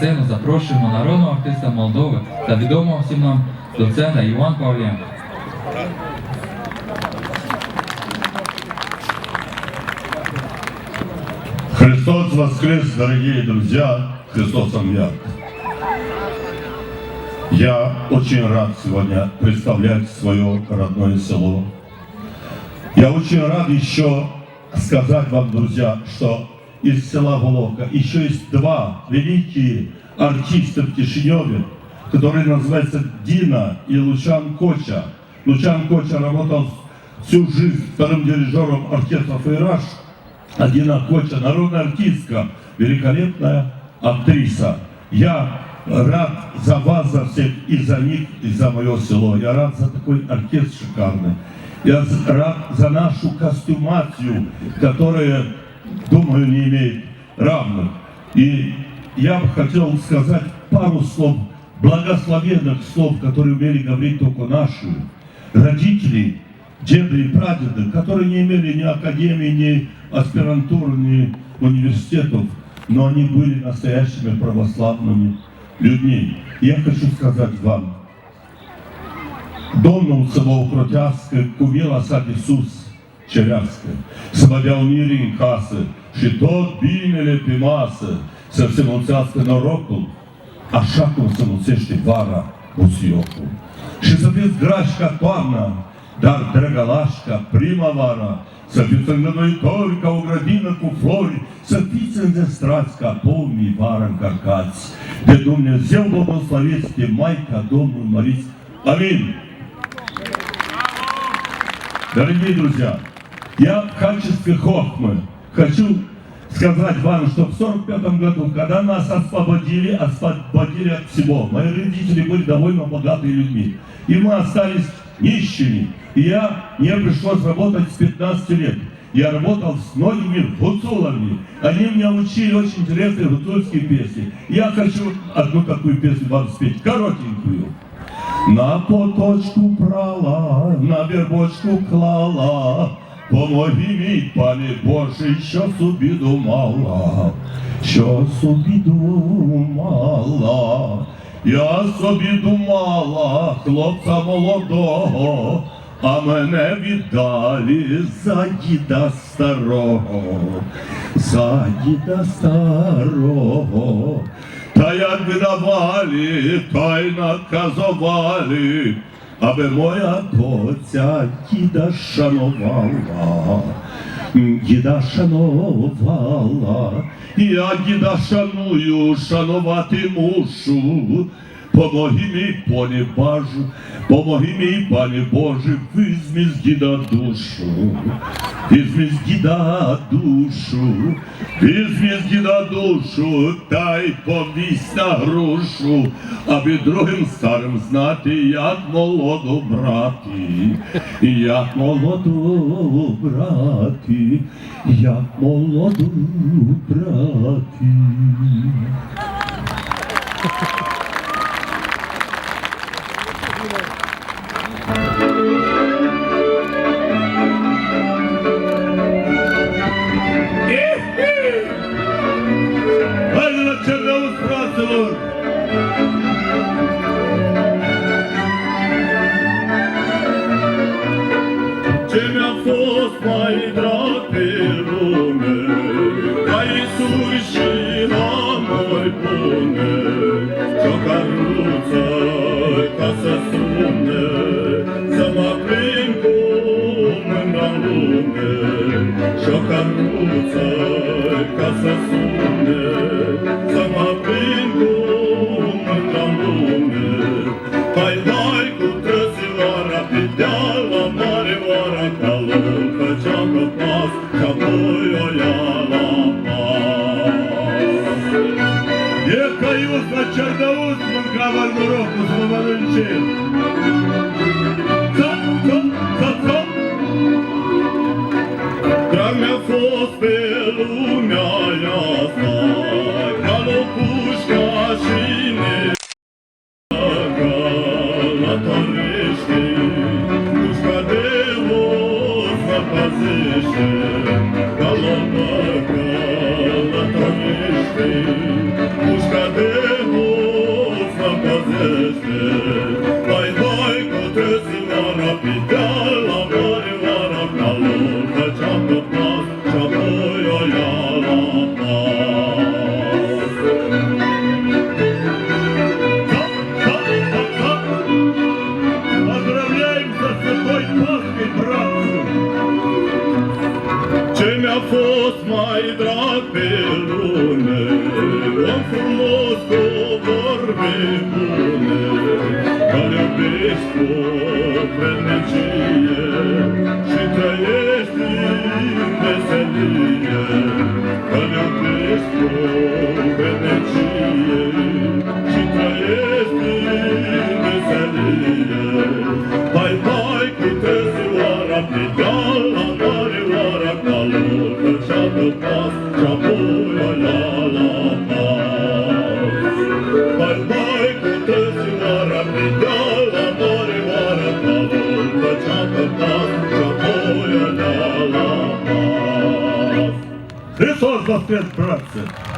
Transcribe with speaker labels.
Speaker 1: сцену запрошуємо народного артиста Молдови та відомого всім нам доцента Іван Павленко.
Speaker 2: Христос воскрес, дорогие друзья! Христос Амьяк! Я очень рад сегодня представлять свое родное село. Я очень рад еще сказать вам, друзья, что из села Головка еще есть два великие артиста в Кишиневе, которые называются Дина и Лучан Коча. Лучан Коча работал всю жизнь вторым дирижером оркестра «Фейраж», а Дина Коча, народная артистка, великолепная актриса. Я рад за вас, за всех, и за них, и за мое село. Я рад за такой оркестр шикарный. Я рад за нашу костюмацию, которая, думаю, не имеет равных. И я бы хотел сказать пару слов, благословенных слов, которые умели говорить только наши родители, деды и прадеды, которые не имели ни академии, ни аспирантуры, ни университетов, но они были настоящими православными людьми. Я хочу сказать вам, Domnul să vă ocrotească cu de sus, cerească, să vă dea unire în casă și tot binele pe masă, să se mulțească norocul, așa cum se mulțește vara busiocul. Și să fiți grași ca toamna, dar drăgălași ca primăvara, să fiți îngăduitori ca o grădină cu flori, să fiți înzestrați ca pomii vara încărcați. De Dumnezeu vă blăslăviți, de Maica Domnul măriți. Amin. Дорогие друзья, я качестве хохмы хочу сказать вам, что в 45 году, когда нас освободили, освободили от всего, мои родители были довольно богатыми людьми, и мы остались нищими. И я, мне пришлось работать с 15 лет. Я работал с многими гуцулами. Они меня учили очень интересные гуцульские песни. Я хочу одну такую песню вам спеть, коротенькую. На поточку брала, на вербочку клала, Мій, пане Боже, що собі думала, що собі думала, я собі думала, хлопця молодого, а мене віддалі за діда старого, за діда старого. Та як видавали, та й наказували, аби моя доця діда шанувала, діда шанувала, я діда шаную, шанувати мушу. Помоги мій, пане Бажу, помоги мій, пане Боже, візьми з діда душу, візьми з діда душу, візьми з діда душу, та й повісь на грушу, аби другим старим знати, як молоду брати, як молоду брати, як молоду брати. வேண்டும் căius la cerdăuț mâncava în norocul să mă mănânce. Ța, ța, ța, ța. Drag mi-a fost pe lumea asta, ca locușca capitală, mare arată lumea ce-a căptat și-apoi o ia la pas. Cap, cap, cap, cap! Поздравляем за! Ce mi-a fost mai drag pe lume, Om frumos cu vorbe bune, Care iubești tot vrednicie Și trăiești în veselie Că ne-am prins cu vrednicie Și trăiești în veselie Hai, hai, câte ziua rapidă La mare oara calor Că cea de pas, cea bună Dr. Brotson.